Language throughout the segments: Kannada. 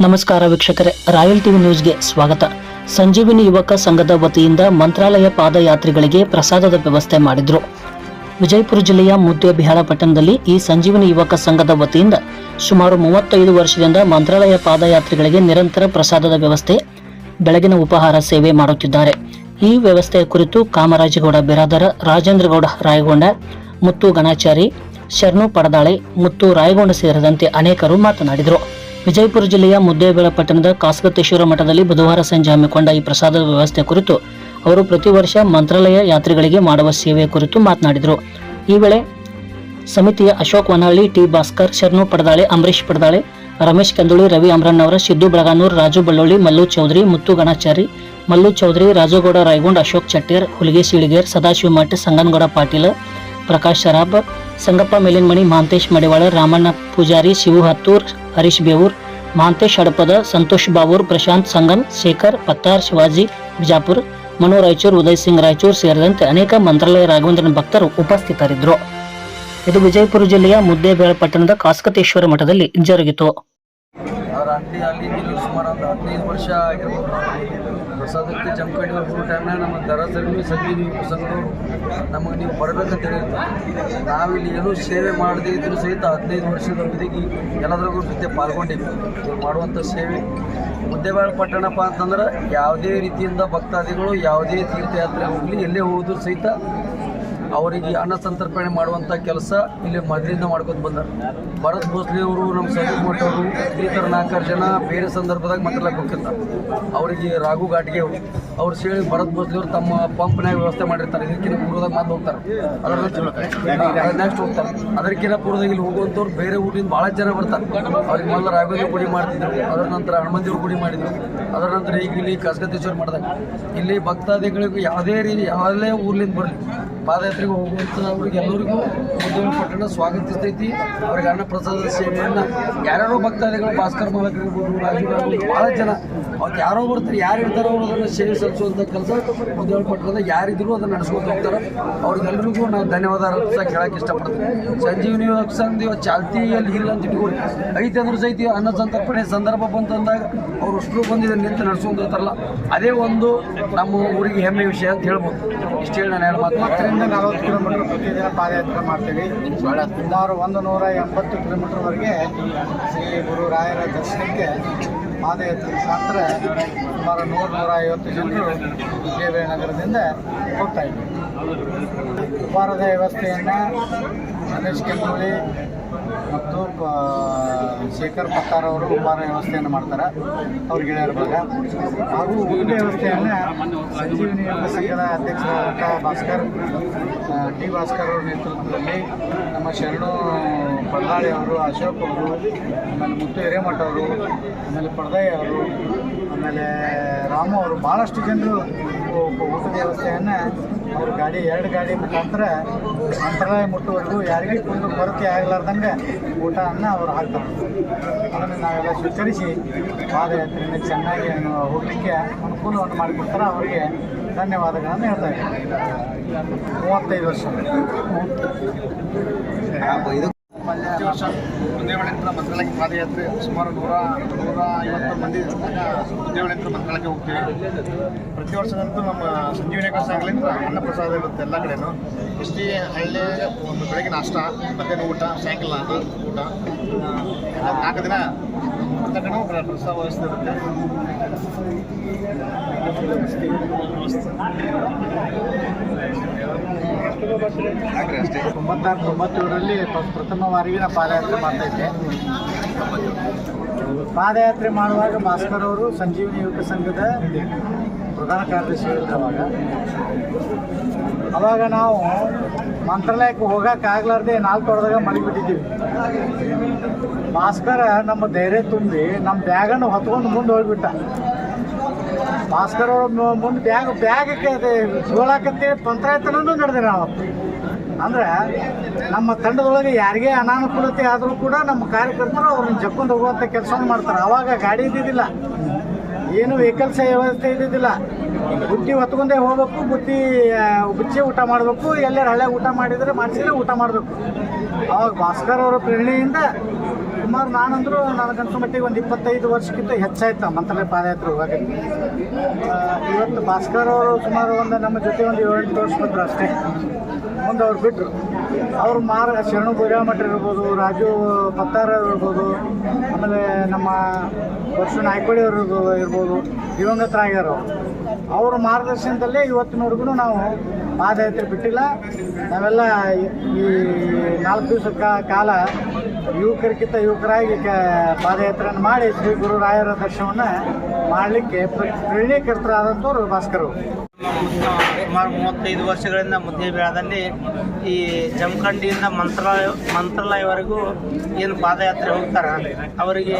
ನಮಸ್ಕಾರ ವೀಕ್ಷಕರೇ, ರಾಯಲ್ ಟಿವಿ ನ್ಯೂಸ್ಗೆ ಸ್ವಾಗತ. ಸಂಜೀವಿನಿ ಯುವಕ ಸಂಘದ ವತಿಯಿಂದ ಮಂತ್ರಾಲಯ ಪಾದಯಾತ್ರಿಗಳಿಗೆ ಪ್ರಸಾದದ ವ್ಯವಸ್ಥೆ ಮಾಡಿದ್ರು. ವಿಜಯಪುರ ಜಿಲ್ಲೆಯ ಮುದ್ದೇಬಿಹಾಳ ಪಟ್ಟಣದಲ್ಲಿ ಈ ಸಂಜೀವಿನಿ ಯುವಕ ಸಂಘದ ವತಿಯಿಂದ ಸುಮಾರು ಮೂವತ್ತೈದು ವರ್ಷದಿಂದ ಮಂತ್ರಾಲಯ ಪಾದಯಾತ್ರಿಗಳಿಗೆ ನಿರಂತರ ಪ್ರಸಾದದ ವ್ಯವಸ್ಥೆ, ಬೆಳಗಿನ ಉಪಹಾರ ಸೇವೆ ಮಾಡುತ್ತಿದ್ದಾರೆ. ಈ ವ್ಯವಸ್ಥೆಯ ಕುರಿತು ಕಾಮರಾಜಗೌಡ ಬಿರಾದರ, ರಾಜೇಂದ್ರಗೌಡ ರಾಯಗೊಂಡ, ಮುತ್ತು ಗಣಾಚಾರಿ, ಶರಣು ಪಡದಾಳೆ, ಮುತ್ತು ರಾಯಗೊಂಡ ಸೇರಿದಂತೆ ಅನೇಕರು ಮಾತನಾಡಿದರು. ವಿಜಯಪುರ ಜಿಲ್ಲೆಯ ಮುದ್ದೇಬೇಳ ಪಟ್ಟಣದ ಕಾಸಗತ್ತೇಶ್ವರ ಮಠದಲ್ಲಿ ಬುಧವಾರ ಸಂಜೆ ಹಮ್ಮಿಕೊಂಡ ಈ ಪ್ರಸಾದದ ವ್ಯವಸ್ಥೆ ಕುರಿತು ಅವರು ಪ್ರತಿ ವರ್ಷ ಮಂತ್ರಾಲಯ ಯಾತ್ರಿಗಳಿಗೆ ಮಾಡುವ ಸೇವೆ ಕುರಿತು ಮಾತನಾಡಿದರು. ಈ ವೇಳೆ ಸಮಿತಿಯ ಅಶೋಕ್ ವನಹಳ್ಳಿ, ಟಿ ಭಾಸ್ಕರ್, ಶರಣು ಪಡದಾಳೆ ಅಂಬರೀಶ್ ಪಡದಾಳೆ, ರಮೇಶ್ ಕಂದುಳಿ, ರವಿ ಅಮರಣ್ಣವರ, ಸಿದ್ದು ಬೆಳಗಾನೂರ್, ರಾಜು ಬಳ್ಳೊಳ್ಳಿ ಮಲ್ಲು ಚೌಧರಿ, ಮುತ್ತು ಗಣಾಚಾರಿ, ಮಲ್ಲು ಚೌಧರಿ, ರಾಜುಗೌಡ ರಾಯಗೊಂಡ್, ಅಶೋಕ್ ಚಟ್ಟಿಯರ್, ಹುಲಿಗೆ ಸಿಳಿಗೇರ್, ಸದಾಶಿವ ಮಠ್, ಸಂಗನಗೌಡ ಪಾಟೀಲ್, ಪ್ರಕಾಶ್ ಶರಾಬ್ ಸಂಗಪ್ಪ, ಮೇಲಿನಮಣಿ ಮಹಾಂತೇಶ್ ಮಡಿವಾಳ, ರಾಮಣ್ಣ, ಪೂಜಾರಿ, ಶಿವು ಹತ್ತೂರ್, ಹರೀಶ್ ಬೇವೂರ್ ಮಹಾಂತೇಶ್ ಹಡಪದ, ಸಂತೋಷ್ ಬಾವೂರ್, ಪ್ರಶಾಂತ್ ಸಂಗಮ್, ಶೇಖರ್, ಪತ್ತಾರ್, ಶಿವಾಜಿ, ಬಿಜಾಪುರ್ ಮನು ರಾಯಚೂರ್, ಉದಯ್ ಸಿಂಗ್ ರಾಯಚೂರ್ ಸೇರಿದಂತೆ ಅನೇಕ ಮಂತ್ರಾಲಯ ರಾಘವೇಂದ್ರನ ಭಕ್ತರು ಉಪಸ್ಥಿತರಿದ್ದರು. ಇದು ವಿಜಯಪುರ ಜಿಲ್ಲೆಯ ಮುದ್ದೇಬೇಳ ಪಟ್ಟಣದ ಕಾಸ್ಕತೇಶ್ವರ ಮಠದಲ್ಲಿ ಜರುಗಿತು. ಅವರ ಅಲ್ಲಿ ಸುಮಾರು ಒಂದು ಹದಿನೈದು ವರ್ಷ ಆಗಿರ್ಬೋದು. ಪ್ರಸಾದಕ್ಕೆ ಜಮ್ಕಂಡಿಗೆ ಹೋಗೋ ಟೈಮ್ನಾಗ ನಮ್ಮ ದರದಲ್ಲಿ ಸಂಜೆ ನೀವು ಪ್ರಸಂಗರು ನಮಗೆ ನೀವು ಬರಬೇಕಂತ ಹೇಳಿರ್ತಾರೆ. ನಾವಿಲ್ಲಿ ಏನೂ ಸೇವೆ ಮಾಡದೇ ಇದ್ರೂ ಸಹಿತ ಹದಿನೈದು ವರ್ಷದ ಅವಧಿಗೆ ಎಲ್ಲದ್ರಾಗೂ ಜೊತೆ ಪಾಲ್ಗೊಂಡಿದ್ವಿ. ಇವ್ರು ಮಾಡುವಂಥ ಸೇವೆ ಮುದ್ದೆಬಾಳ ಪಟ್ಟಣಪ್ಪ ಅಂತಂದ್ರೆ ಯಾವುದೇ ರೀತಿಯಿಂದ ಭಕ್ತಾದಿಗಳು ಯಾವುದೇ ತೀರ್ಥಯಾತ್ರೆ ಹೋಗಲಿ, ಎಲ್ಲೇ ಹೋದ್ರು ಸಹಿತ ಅವರಿಗೆ ಅನ್ನ ಸಂತರ್ಪಣೆ ಮಾಡುವಂಥ ಕೆಲಸ ಇಲ್ಲಿ ಮೊದಲಿಂದ ಮಾಡ್ಕೊಂಡು ಬಂದರು. ಭರತ್ ಭೋಸ್ಲೆ ಅವರು ನಮ್ಮ ಸಂಜೀವ್ ಮಠವರು ಈ ಥರ ನಾಲ್ಕಾರು ಜನ ಬೇರೆ ಸಂದರ್ಭದಾಗ ಮಾತಾಡಕ್ಕೆ ಹೋಗ್ತಿರ್ತಾರೆ ಅವರಿಗೆ ರಾಘು ಘಾಟ್ಗೆ ಅವ್ರು ಸೇರಿ ಭರತ್ ಭೋಸ್ಲೆ ಅವರು ತಮ್ಮ ಪಂಪ್ನಾಗ ವ್ಯವಸ್ಥೆ ಮಾಡಿರ್ತಾರೆ. ಇದಕ್ಕಿಂತ ಪೂರ್ವದಾಗ ಮಾತು ಹೋಗ್ತಾರೆ. ಅದರ ನೆಕ್ಸ್ಟ್ ಹೋಗ್ತಾರೆ. ಅದಕ್ಕಿಂತ ಪೂರ್ವದಾಗ ಇಲ್ಲಿ ಹೋಗುವಂಥವ್ರು ಬೇರೆ ಊರಿಂದ ಭಾಳ ಜನ ಬರ್ತಾರೆ. ಅವ್ರಿಗೆ ಮೊದಲು ರಾಘವೇಂದ್ರ ಗುಡಿ ಮಾಡ್ತಿದ್ರು. ಅದರ ನಂತರ ಹನುಮಂದಿವ್ರ ಗುಡಿ ಮಾಡಿದ್ರು. ಅದರ ನಂತರ ಈಗ ಇಲ್ಲಿ ಕಸಗತೇಶ್ವರ ಮಾಡಿದಾಗ ಇಲ್ಲಿ ಭಕ್ತಾದಿಗಳಿಗೂ ಯಾವುದೇ ರೀತಿ, ಯಾವುದೇ ಊರ್ಲಿಂದ ಬರಲಿ. ಪಾದಯಾತ್ರೆಗೆ ಹೋಗುವಂಥ ಅವ್ರಿಗೆ ಎಲ್ಲರಿಗೂ ಉದ್ಯೋಗ ಪಟ್ಟಣ ಸ್ವಾಗತಿಸ್ತೈತಿ. ಅವ್ರಿಗೆ ಅನ್ನ ಪ್ರಸಾದದ ಸೇವೆಯನ್ನು ಯಾರ್ಯಾರೋ ಭಕ್ತಾದಿಗಳು ಭಾಸ್ಕರ್ ಮಾಲಕ್ ಇರ್ಬೋದು ರಾಜೀವ್ ಭಾಳ ಜನ. ಅವ್ರು ಯಾರೋ ಬರ್ತಾರೆ, ಯಾರು ಇರ್ತಾರೋ ಅವರು ಅದನ್ನು ಸೇವೆ ಸಲ್ಲಿಸುವಂಥ ಕೆಲಸ ಉದ್ಯೋಗ ಪಟ್ಟಣದ ಯಾರಿದ್ರು ಅದನ್ನು ನಡೆಸ್ಕೊಂಡು ಹೋಗ್ತಾರೆ. ಅವ್ರಿಗೆಲ್ಲರಿಗೂ ನಾವು ಧನ್ಯವಾದ ಅರ್ಪಿಸ ಕೇಳಕ್ಕೆ ಇಷ್ಟಪಡ್ತೀನಿ. ಸಂಜೀವಿನಿ ಸಂದಿ ಚಾಲ್ತಿಯಲ್ಲಿ ಇಲ್ಲ ಅಂತ ಇಟ್ಕೊಳ್ಳಿ ಐತೆ ಅಂದ್ರೆ ಸಹಿತ ಅನ್ನ ಸಂತರ್ಪಣೆ ಸಂದರ್ಭ ಬಂತಂದಾಗ ಅವ್ರು ಅಷ್ಟು ಬಂದಿದೆ ನಿಂತು ನಡ್ಸ್ಕೊಂಡು ಅದೇ ಒಂದು ನಮ್ಮ ಊರಿಗೆ ಹೆಮ್ಮೆ ವಿಷಯ ಅಂತ ಹೇಳ್ಬೋದು. ಇಷ್ಟು ಹೇಳಿ ನಾನು ಎರಡು ಮಾತು ಮೂವತ್ತರಿಂದ ನಲವತ್ತು ಕಿಲೋಮೀಟರ್ ಪ್ರತಿದಿನ ಪಾದಯಾತ್ರೆ ಮಾಡ್ತೀವಿ. ಸುಮಾರು ಒಂದು ನೂರ ಎಂಬತ್ತು ಕಿಲೋಮೀಟರ್ವರೆಗೆ ಶ್ರೀ ಗುರು ರಾಯರ ದರ್ಶನಕ್ಕೆ ಪಾದಯಾತ್ರೆ ಮುಖಾಂತರ ಸುಮಾರು ನೂರು ನೂರ ಐವತ್ತು ಜನರು ವಿಜಯಬೇಳ ನಗರದಿಂದ ಹೋಗ್ತಾ ಇದ್ದೀವಿ ಉಪಹಾರದ ವ್ಯವಸ್ಥೆಯನ್ನು ಗಣೇಶ್ ಕೆಂಪುಳಿ ಮತ್ತು ಶೇಖರ್ ಪತ್ತಾರ್ ಅವರು ಉಪಹಾರ ವ್ಯವಸ್ಥೆಯನ್ನು ಮಾಡ್ತಾರೆ, ಅವ್ರ ಗೆಳೆಯರ ಭಾಗ ಹಾಗೂ ಊಟ ವ್ಯವಸ್ಥೆಯನ್ನು ಸಂಜೀವಿನಿ ಯೋಗ ಸಂಘದ ಅಧ್ಯಕ್ಷರಾದಂಥ ಭಾಸ್ಕರ್ ಡಿ ಭಾಸ್ಕರ್ ಅವರ ನೇತೃತ್ವದಲ್ಲಿ ನಮ್ಮ ಶರಣು ಪಡ್ದಾಳಿ ಅವರು, ಅಶೋಕ್ ಅವರು, ಆಮೇಲೆ ಮುತ್ತು ಹಿರೇಮಠ ಅವರು, ಆಮೇಲೆ ಪಡ್ದಾಯಿ ಅವರು, ಆಮೇಲೆ ರಾಮು ಅವರು ಭಾಳಷ್ಟು ಜನರು ಊಟದ ವ್ಯವಸ್ಥೆಯನ್ನು ಅವ್ರ ಗಾಡಿ, ಎರಡು ಗಾಡಿ ಮುಖಾಂತರ ಅಂತರಾಯ ಮುಟ್ಟುವರೆಗೂ ಯಾರಿಗೂ ಕುಂದು ಕೊರತೆ ಆಗಲಾರ್ದಂಗೆ ಊಟವನ್ನು ಅವ್ರು ಹಾಕ್ತಾರೆ. ಅದನ್ನು ನಾವೆಲ್ಲ ಸ್ವೀಕರಿಸಿ ಪಾದಯಾತ್ರೆಯನ್ನು ಚೆನ್ನಾಗಿ ಹೋಗಲಿಕ್ಕೆ ಅನುಕೂಲವನ್ನು ಮಾಡಿಕೊಡ್ತಾರೆ. ಅವರಿಗೆ ಧನ್ಯವಾದಗಳನ್ನು ಹೇಳ್ತಾ ಇದ್ದೀನಿ. ಮೂವತ್ತೈದು ವರ್ಷ. ವರ್ಷ ಮುಂದೇವಳಿಂದ ಮಂತ್ರಾಲಯಕ್ಕೆ ಪಾದಯಾತ್ರೆ ಸುಮಾರು ನೂರ ನೂರ ಐವತ್ತು ಮಂದಿ ಮುಂದೇವಳಿಂದ ಮಂತ್ರಾಲಯಕ್ಕೆ ಹೋಗ್ತೀವಿ. ಪ್ರತಿ ವರ್ಷದಂತೂ ನಮ್ಮ ಸಂಜೀವನಿ ಸಂಘದಿಂದ ಅನ್ನ ಪ್ರಸಾದ ಇರುತ್ತೆ ಎಲ್ಲ ಕಡೆನೂ ಇಷ್ಟಿ ಹಳ್ಳಿ ಒಂದು ಬೆಳಗ್ಗೆ ನಾಷ್ಟ ಮಧ್ಯಾಹ್ನ ಊಟ ಸಾಯಂಕಾಲ ಊಟ ನಾಲ್ಕು ದಿನ ಪ್ರ- ಪ್ರಸಾದ ವ್ಯವಸ್ಥೆ ಅಷ್ಟೇ. ತೊಂಬತ್ತಾರು ತೊಂಬತ್ತೇಳರಲ್ಲಿ ಪ್ರಥಮ ಬಾರಿಗೆ ಪಾದಯಾತ್ರೆ ಮಾಡ್ತಾ ಇದ್ದೆ. ಪಾದಯಾತ್ರೆ ಮಾಡುವಾಗ ಭಾಸ್ಕರ್ ಅವರು ಸಂಜೀವಿನಿ ಯುವಕ ಸಂಘದ ಪ್ರಧಾನ ಕಾರ್ಯದರ್ಶಿ ಅವಾಗ. ಅವಾಗ ನಾವು ಮಂತ್ರಾಲಯಕ್ಕೆ ಹೋಗೋಕ್ಕಾಗ್ಲಾರ್ದೆ ನಾಲ್ಕು ಹೊಡೆದಾಗ ಮಡಿಬಿಟ್ಟಿದ್ದೀವಿ ಭಾಸ್ಕರ ನಮ್ಮ ಧೈರ್ಯ ತುಂಬಿ ನಮ್ಮ ಬ್ಯಾಗನ್ನು ಹೊತ್ಕೊಂಡು ಮುಂದೆ ಹೋಗ್ಬಿಟ್ಟ. ಭಾಸ್ಕರ್ ಅವರು ಮುಂದೆ ಬ್ಯಾಗ್, ಬ್ಯಾಗಕ್ಕೆ ಸೋಳಾಕಂತೇಳಿ ತಂತ್ರಾಯತನೂ ನಡೆದೆ ನಾವು. ಅಂದ್ರೆ ನಮ್ಮ ತಂಡದೊಳಗೆ ಯಾರಿಗೇ ಅನಾನುಕೂಲತೆ ಆದರೂ ಕೂಡ ನಮ್ಮ ಕಾರ್ಯಕರ್ತರು ಅವ್ರನ್ನ ಜಕ್ಕೊಂಡು ಹೋಗುವಂಥ ಕೆಲಸವನ್ನು ಮಾಡ್ತಾರೆ. ಅವಾಗ ಗಾಡಿ ಇದ್ದಿದ್ದಿಲ್ಲ. ಏನು ವೆಹಿಕಲ್ಸ್ ವ್ಯವಸ್ಥೆ ಇದ್ದಿದ್ದಿಲ್ಲ. ಬುತ್ತಿ ಹೊತ್ಕೊಂಡೇ ಹೋಗ್ಬೇಕು, ಬುತ್ತಿ ಬುಚ್ಚಿ ಊಟ ಮಾಡಬೇಕು ಎಲ್ಲರ ಹಳೆ ಊಟ ಮಾಡಿದರೆ ಮಾಡಿಸಿದ್ರೆ ಊಟ ಮಾಡಬೇಕು. ಅವಾಗ ಭಾಸ್ಕರ್ ಅವರ ಪ್ರೇರಣೆಯಿಂದ ಸುಮಾರು ನಾನಂದ್ರು ನನಗನ್ಸೋ ಮಟ್ಟಿಗೆ ಒಂದು ಇಪ್ಪತ್ತೈದು ವರ್ಷಕ್ಕಿಂತ ಹೆಚ್ಚಾಯ್ತು ಮಂತ್ರಾಲಯ ಪಾದಯಾತ್ರೆ ಹೋಗಕ್ಕೆ ಇವತ್ತು ಭಾಸ್ಕರ್ ಅವರು ಸುಮಾರು ಒಂದು ನಮ್ಮ ಜೊತೆ ಒಂದು ಏಳೆಂಟು ವರ್ಷ ಬಂದರು ಅಷ್ಟೇ. ಮುಂದೆ ಅವ್ರು ಬಿಟ್ಟರು ಅವರು ಮಾರ, ಶರಣು ಭೈರವಮಠ ಇರ್ಬೋದು, ರಾಜು ಪತ್ತಾರ ಇರ್ಬೋದು, ಆಮೇಲೆ ನಮ್ಮ ವರ್ಷ ನಾಯ್ಕೋಡಿ ಅವರು ಇರ್ಬೋದು ದಿವಂಗತರಾಗ್ಯಾರ ಅವ್ರು. ಮಾರ್ಗದರ್ಶನದಲ್ಲೇ ಇವತ್ತಿನವರೆಗೂ ನಾವು ಪಾದಯಾತ್ರೆ ಬಿಟ್ಟಿಲ್ಲ. ನಾವೆಲ್ಲ ಈ- ನಾಲ್ಕು ದಿವಸ ಕಾಲ ಯುವಕರಿಗಿಂತ ಯುವಕರಾಗಿ ಕ, ಪಾದಯಾತ್ರೆಯನ್ನು ಮಾಡಿ ಶ್ರೀ ಗುರು ರಾಯರ ದರ್ಶನವನ್ನು ಮಾಡಲಿಕ್ಕೆ ಪ್ರೇರಣೀಕರ್ತರಾದಂಥವ್ರು ಭಾಸ್ಕರ್ ಸುಮಾರು ಮೂವತ್ತೈದು ವರ್ಷಗಳಿಂದ ಮುದ್ದೇಬೇಳದಲ್ಲಿ ಈ ಜಮಖಂಡಿಯಿಂದ ಮಂತ್ರಾಲಯ, ಮಂತ್ರಾಲಯವರೆಗೂ ಏನು ಪಾದಯಾತ್ರೆ ಹೋಗ್ತಾರೆ. ಅವರಿಗೆ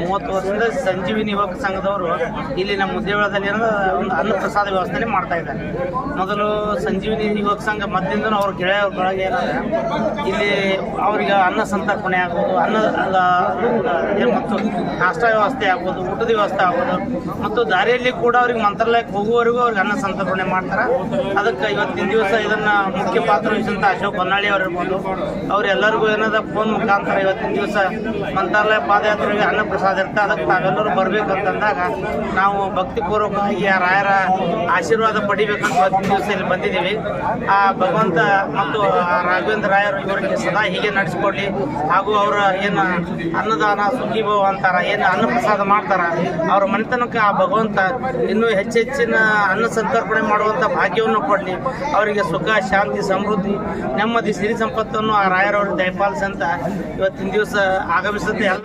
ಮೂವತ್ತು ವರ್ಷದಿಂದ ಸಂಜೀವಿನಿ ಯುವಕ ಸಂಘದವರು ಇಲ್ಲಿ ನಮ್ಮ ಮುದ್ದೇಬೇಳದಲ್ಲಿ ಒಂದು ಅನ್ನ ಪ್ರಸಾದ ವ್ಯವಸ್ಥೆ ಮಾಡ್ತಾ ಇದ್ದಾರೆ. ಮೊದಲು ಸಂಜೀವಿನಿ ಯುವಕ ಸಂಘ ಮಧ್ಯದಿಂದ ಅವ್ರ ಗೆಳೆಯರೊಳಗೆ ಏನಂದ್ರೆ ಇಲ್ಲಿ ಅವರಿಗೆ ಅನ್ನ ಸಂತರ್ಪಣೆ ಆಗ್ಬೋದು, ಅನ್ನ ಮತ್ತು ನಾಷ್ಟ ವ್ಯವಸ್ಥೆ ಆಗ್ಬೋದು, ಊಟದ ವ್ಯವಸ್ಥೆ ಆಗ್ಬೋದು. ಮತ್ತು ದಾರಿಯಲ್ಲಿ ಕೂಡ ಅವ್ರಿಗೆ ಮಂತ್ರಾಲಯಕ್ಕೆ ಹೋಗುವವರೆಗೂ ಅವ್ರಿಗೆ ಅನ್ನ ಸಂತರ್ಪಣೆ ಮಾಡ್ತಾರೆ. ಅದಕ್ಕೆ ಇವತ್ತಿನ ದಿವಸ ಇದನ್ನ ಮುಖ್ಯ ಪಾತ್ರ ವಹಿಸಿದಂಥ ಅಶೋಕ್ ಹೊನ್ನಾಳಿ ಅವರು ಇರ್ಬೋದು. ಅವ್ರೆಲ್ಲರಿಗೂ ಏನದ ಫೋನ್ ಮುಖಾಂತರ ಇವತ್ತಿನ ದಿವಸ ಮಂತ್ರಾಲಯ ಪಾದಯಾತ್ರೆಗೆ ಅನ್ನ ಪ್ರಸಾದ ಇರುತ್ತೆ. ಅದಕ್ಕೆ ತಾವೆಲ್ಲರೂ ಬರಬೇಕು ಅಂತಂದಾಗ ನಾವು ಭಕ್ತಿಪೂರ್ವಕವಾಗಿ ಆ ರಾಯರ ಆಶೀರ್ವಾದ ಪಡಿಬೇಕಂತ ಇವತ್ತಿನ ದಿವಸ ಇಲ್ಲಿ ಬಂದಿದ್ದೀವಿ. ಆ ಭಗವಂತ ಮತ್ತು ರಾಘವೇಂದ್ರ ರಾಯರು ಇವರಿಗೆ ಸದಾ ಹೀಗೆ ನಡೆಸಿಕೊಡಿ. ಹಾಗೂ ಅವರ ಏನು ಅನ್ನದಾನ ಸುಗ್ಗಿಭವ ಅಂತಾರ, ಏನು ಅನ್ನ ಪ್ರಸಾದ ಮಾಡ್ತಾರ. ಅವ್ರ ಮನೆತನಕ್ಕೆ ಆ ಭಗವಂತ ಇನ್ನೂ ಹೆಚ್ಚೆಚ್ಚಿನ ಅನ್ನ ಸಂತರ್ಪಣೆ ಮಾಡುವಂಥ ಭಾಗ್ಯವನ್ನು ಕೊಡಲಿ. ಅವರಿಗೆ ಸುಖ, ಶಾಂತಿ, ಸಮೃದ್ಧಿ, ನೆಮ್ಮದಿ, ಸಿರಿ ಸಂಪತ್ತನ್ನು ಆ ರಾಯರವರು ದಯಪಾಲಿಸಂತ ಇವತ್ತಿನ ದಿವಸ ಆಗಮಿಸುತ್ತೆ.